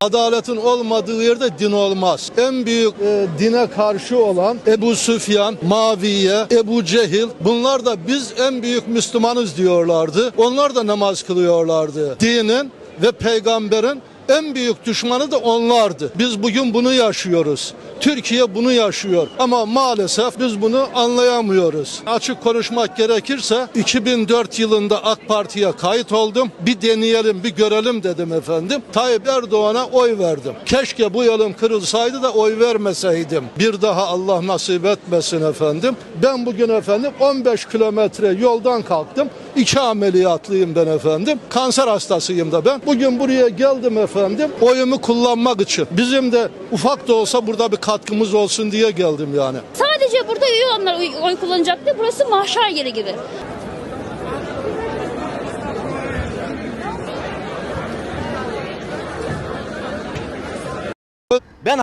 Adaletin olmadığı yerde din olmaz. En büyük e, dine karşı olan Ebu Süfyan, Maviye, Ebu Cehil bunlar da biz en büyük Müslümanız diyorlardı. Onlar da namaz kılıyorlardı. Dinin ve peygamberin en büyük düşmanı da onlardı. Biz bugün bunu yaşıyoruz. Türkiye bunu yaşıyor. Ama maalesef biz bunu anlayamıyoruz. Açık konuşmak gerekirse 2004 yılında AK Parti'ye kayıt oldum. Bir deneyelim, bir görelim dedim efendim. Tayyip Erdoğan'a oy verdim. Keşke bu yolum kırılsaydı da oy vermeseydim. Bir daha Allah nasip etmesin efendim. Ben bugün efendim 15 kilometre yoldan kalktım. İki ameliyatlıyım ben efendim. Kanser hastasıyım da ben. Bugün buraya geldim efendim. Oyumu kullanmak için. Bizim de ufak da olsa burada bir katkımız olsun diye geldim yani. Sadece burada üye olanlar oy, oy kullanacaktı. Burası mahşer yeri gibi. Ben